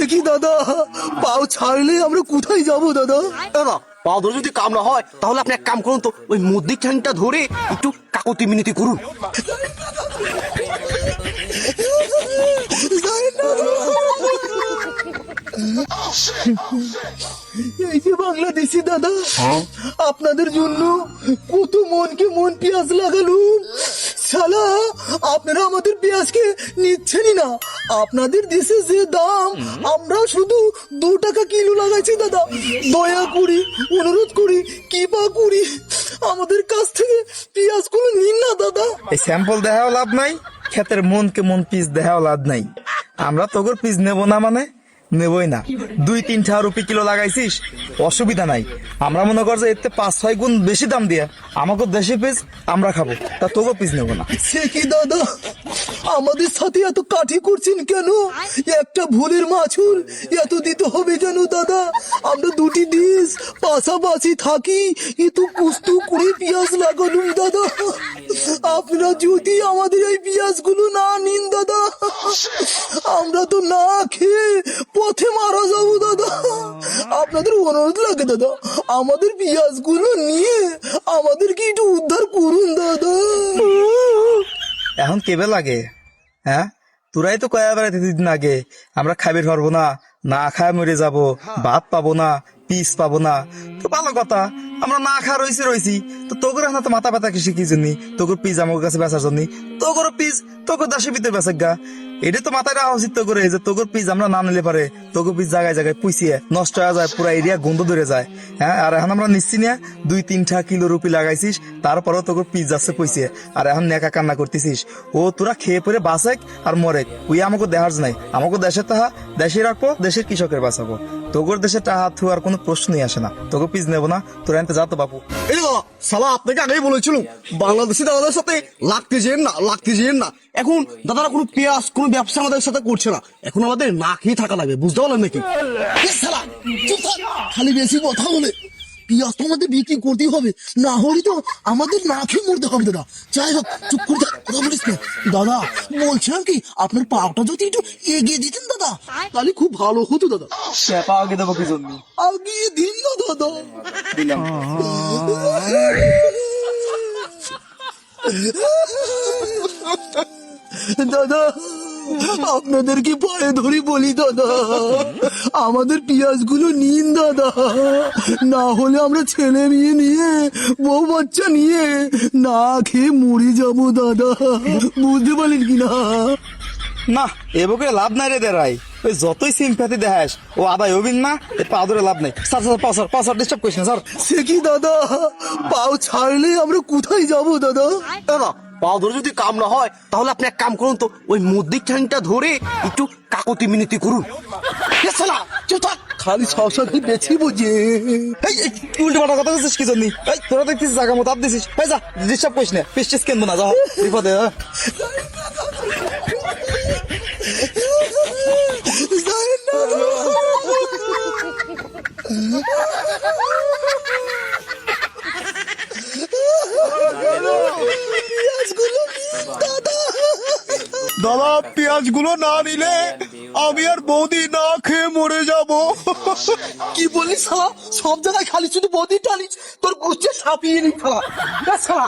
সে কি দাদা? পাও ছাড়লে আমরা কোথায় যাব দাদা? পা ধরে যদি কাম না হয় তাহলে আপনি এক কাম করুন তো ওই মধ্যিক ঠানটা ধরে একটু কাকতি মিনতি করুন। এই যে বাংলাদেশি দাদা আপনাদের জন্য কত মনকে মন পেঁয়াজ লাগালুম। শালা আপনারা আমাদের পেঁয়াজকে নিচ্ছেনই না। আপনাদের দেশে যে দাম আমরা শুধু দু টাকা কিলো লাগাইছি দাদা। দয়া করি অনুরোধ করি কৃপা করি আমাদের কাছ থেকে পেঁয়াজগুলো নিন না দাদা। এই স্যাম্পল দেখাও লাভ নাই ক্ষেতের মনকে মন পিস দেখাও লাভ নাই। আমরা তোর পিস নেব না মানে? নেবই না। দুই তিন ঠা রুপি কিলো লাগাইছিস অসুবিধা নাই। আমরা মনে কর যে এতে পাঁচ ছয় গুণ বেশি দাম দিয়া আমাকে দেশি পিস আমরা খাব তা তোকে পিস নেব না। সে কি দাদা? আমাদের সাথে এত কাঠি করছেন কেন? একটা ভুলের মাছুল এত দিতে হবে কেন দাদা। আমরা দুটি ডিশ পাশাপাশি থাকি কিন্তু কুস্তু করে পেঁয়াজ লাগালুম দাদা। আপনারা যদি আমাদের এই পেঁয়াজগুলো না নিন দাদা আমরা তো না খেয়ে পথে মারা যাব, দাদা। আপনাদের অনুরোধ লাগে, দাদা। আমাদের পেঁয়াজগুলো নিয়ে আমাদেরকে একটু উদ্ধার করুন, দাদা। এখন কেবে লাগে? হ্যাঁ? তোরাই তো কয়া বেড়াতে দিন আগে। আমরা খাইবে পারব না না খায় মরে যাব ভাত পাবো না, পিস পাবো না। তো ভালো কথা, আমরা না খা রইছি রইছি। তো তোকে না তো মাথা ব্যথা কিসে কি জন্য তোকে পিস আমার কাছে বেচার জন্য। তোকে পিস তোকে দাসের ভিতরে বেচার গা। এটা তো মাথায় রাখা উচিত করে যে তোকে পিস আমরা না নিলে পারে তোকে পিস জায়গায় জায়গায় পুষিয়ে নষ্ট হয়ে যায়, পুরা এরিয়া গন্ধ ধরে যায়। হ্যাঁ আর এখন আমরা নিচ্ছি না দুই তিনটা কিলো রুপি লাগাইছিস, তারপরেও তোকে পিস যাচ্ছে পুষিয়ে আর এখন নেকা কান্না করতেছিস। ও তোরা খেয়ে পরে বাঁচেক আর মরেক। ওই আমাকে দেহার নাই। আমাকে দেশে তাহা দেশে রাখব, দেশের কৃষকের বাঁচাবো। তোগর দেশে টাহা থুয়ার কোনো প্রশ্নই আসে না। তোকে পিস নেব না, তোর এনতে যা তো বাপু। এই বাবা সালা আপনাকে আগেই বলেছিলাম? বাংলাদেশি দাদাদের সাথে লাগতে যেন না লাগতে যেন না। এখন দাদারা কোনো পেঁয়াজ, কোনো ব্যবসা আমাদের সাথে করছে না। এখন আমাদের না খেয়ে থাকা লাগবে, বুঝতে পারলেন নাকি। খালি বেশি কথা বলে। পিঁয়াজ তো আমাদের বিক্রি করতেই হবে। না হলে তো আমাদের না খেয়ে মরতে হবে দাদা। যাই হোক চুপ করে কথা বলিস না। দাদা বলছিলাম কি আপনার পাওটা যদি একটু এগিয়ে দিতেন দাদা তাহলে খুব ভালো হতো দাদা। সেপা আগে দেবো কি জন্য? আগিয়ে দিন না দাদা। দিলাম। দাদা আপনাদেরকে পায়ে ধরি বলি দাদা। আমাদের পেঁয়াজগুলো নিন দাদা। না হলে আমরা ছেলে মেয়ে নিয়ে বউ বাচ্চা নিয়ে না খেয়ে মরে যাব দাদা। বুঝতে পারলেন কি না? না এবকে লাভ নাই রে দেরাই ওই যতই সিম্প্যাথি দেখাস ও আদায় হবিন না এ পা ধরে লাভ নাই। স্যার স্যার পাঁচ পাঁচ ডিস্টার্ব করিস না স্যার। সে কি দাদা? পাও ছাড়লে আমরা কোথায় যাব দাদা? দাদা পা ধরে যদি কাম না হয় তাহলে আপনি এক কাম করুন তো ওই মধ্যিক ঠানটা ধরে একটু কাকতি মিনতি করুন। খালি সবসময় খালি বেছি বুঝে? উল্টো পাল্টা কথা বলছিস কি জন্য? এই তোরা দেখছিস জায়গা মতো আপ দিছিস। যা ডিস্টার্ব করিস না পিস কেনবো না যা বিপদে হ্যাঁ। দাদা পেঁয়াজগুলো না নিলে আমি আর বৌদি না খেয়ে মরে যাব। কি বলিস সব জায়গায় খালি শুধু বৌদি টালিস তোর গুচ্ছে সাপিয়ে নি শালা।